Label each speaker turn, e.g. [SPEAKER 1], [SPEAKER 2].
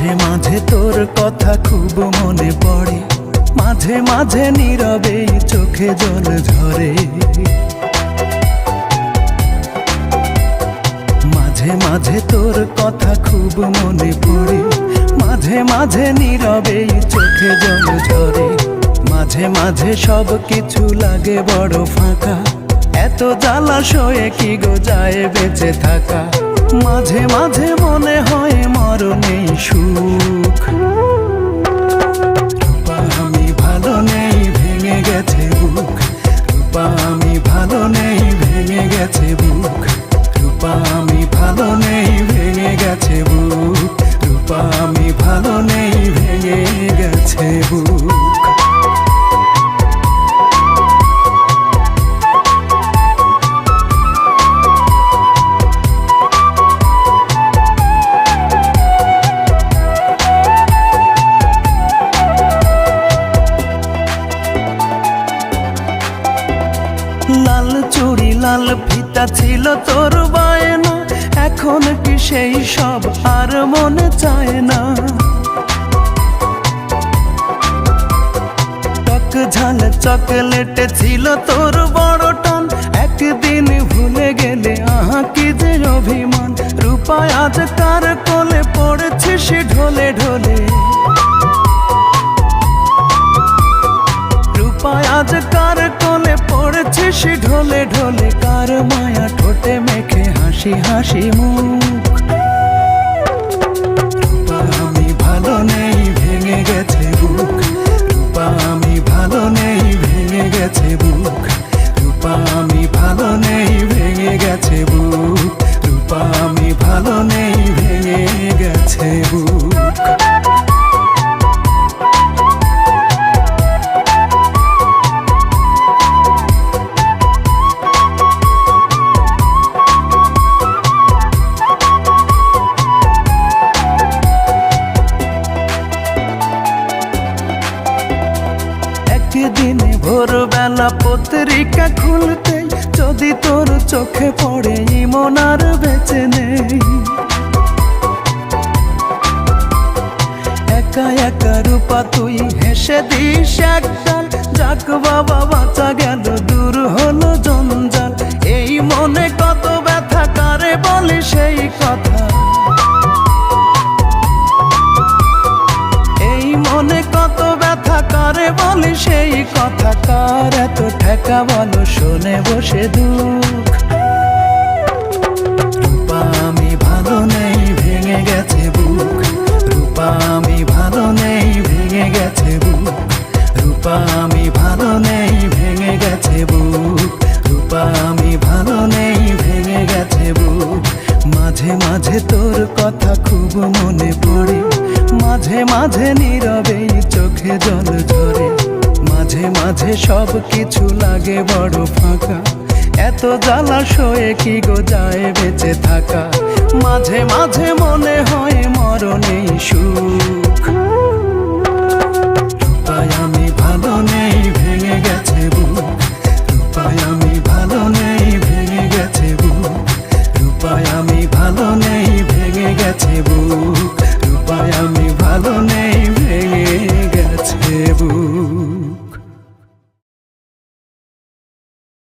[SPEAKER 1] মাঝে মাঝে তোর কথা খুব মনে পড়ে। মাঝে মাঝে নীরবে চোখে জল ঝরে। মাঝে মাঝে তোর কথা খুব মনে পড়ে। মাঝে মাঝে নীরবে চোখে জল ঝরে। মাঝে মাঝে সব কিছু লাগে বড় ফাঁকা। এত জ্বালা সয়ে কি গো যায় বেঁচে থাকা? মাঝে মাঝে মনে হয় মরণে সুখ। রূপা, আমি ভালো নেই, ভেঙে গেছে বুক। রূপা, আমি ভালো নেই, ভেঙে গেছে বুক। রূপা, আমি ভালো নেই, ভেঙে গেছে বুক। রূপা, আমি ভালো নেই, ভেঙে গেছে বুক। লাল ফিতা ছিল তোর বায়না। এখন কি সেই সব আর মনে চায় না? টক ঝাল চকলেটে ছিল তোর বড় টান। একদিন ভুলে গেলে, আহা কি যে অভিমান। রূপায় আজ কার কোলে পড়েছে সে ঢোলে ঢোলে। রূপায় আজ কার কোলে পড়েছে সে ঢোলে ঢোলে, কার মায়া ঠোঁটে মেখে হাসি হাসি মুখ। আমি ভালো নেই, ভেঙে গেছে বুক। রূপা, আমি ভালো নেই, ভেঙে গেছে বুক। রূপা, আমি ভালো নেই, ভেঙে গেছে বুক। রূপা, আমি ভালো নেই, ভেঙে গেছে বুক। ভোরবেলা পত্রিকা খুলতে, যদি তোর চোখে পড়ে ইমন আর বেঁচে নেই। একা একা রূপা, তুই হেসে দিস একদাল যাক বাবা, বাঁচা গেল, দূর হলো জঞ্জাল। এই মনে কত ব্যথা, কারে বলে সেই কথা? ব্যথা কারে বলে, সেই কথা কার? এত ঠেকা বলো, শোনে বসে দুঃখ। রূপা, আমি ভালো নেই, ভেঙে গেছে বুক। রূপা, আমি ভালো নেই, ভেঙে গেছে বুক। রূপা, আমি ভালো নেই, ভেঙে গেছে বুক। রূপা, আমি ভালো নেই, ভেঙে গেছে বুক। মাঝে মাঝে তোর কথা খুব মনে পড়ে। মাঝে মাঝে নীরবে চোখে জল ধরে মাঝে মাঝে সব কিছু লাগে বড় ফাঁকা। এত জ্বালা শোয়ে কি গো যায় বেঁচে থাকা? মাঝে মাঝে মনে হয় মরণে সুখ।